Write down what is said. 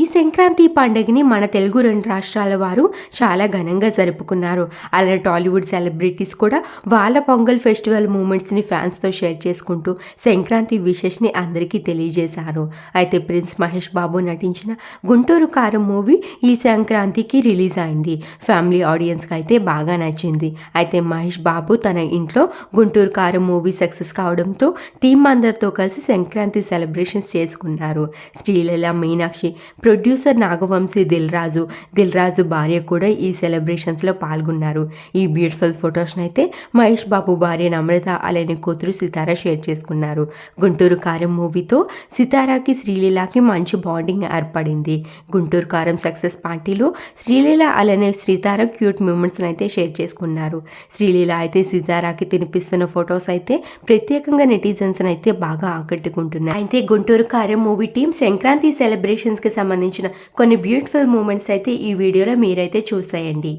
ఈ సంక్రాంతి పండుగని మన తెలుగు రెండు రాష్ట్రాల వారు చాలా ఘనంగా జరుపుకున్నారు. అలానే టాలీవుడ్ సెలబ్రిటీస్ కూడా వాళ్ళ పొంగల్ ఫెస్టివల్ మూమెంట్స్ని ఫ్యాన్స్తో షేర్ చేసుకుంటూ సంక్రాంతి విషెస్ని అందరికీ తెలియజేశారు. అయితే ప్రిన్స్ మహేష్ బాబు నటించిన గుంటూరు కారం మూవీ ఈ సంక్రాంతికి రిలీజ్ అయింది. ఫ్యామిలీ ఆడియన్స్కి అయితే బాగా నచ్చింది. అయితే మహేష్ బాబు తన ఇంట్లో గుంటూరు కారం మూవీ సక్సెస్ కావడంతో టీం అందరితో కలిసి సంక్రాంతి సెలబ్రేషన్స్ చేసుకున్నారు. శ్రీలీల మీనాక్షి ప్రొడ్యూసర్ నాగవంశీ దిల్ రాజు దిల్ రాజు భార్య కూడా ఈ సెలబ్రేషన్స్లో పాల్గొన్నారు. ఈ బ్యూటిఫుల్ ఫొటోస్ని అయితే మహేష్ బాబు భార్య నమ్రత అలానే కూతురు సితారా షేర్ చేసుకున్నారు. గుంటూరు కారం మూవీతో సితారాకి శ్రీలీలాకి మంచి బాండింగ్ ఏర్పడింది. గుంటూరు కారం సక్సెస్ పార్టీలో శ్రీలీల అలానే సితారా క్యూట్ మూమెంట్స్ని అయితే షేర్ చేసుకున్నారు. శ్రీలీల అయితే సితారాకి తినిపిస్తున్న ఫొటోస్ అయితే ప్రత్యేకంగా నెటిజన్స్ని అయితే బాగా ఆకట్టుకుంటున్నాయి. అయితే గుంటూరు కారం మూవీ టీం సంక్రాంతి సెలబ్రేషన్స్కి సంబంధించిన కొన్ని బ్యూటిఫుల్ మూమెంట్స్ అయితే ఈ వీడియోలో మీరైతే చూసేయండి.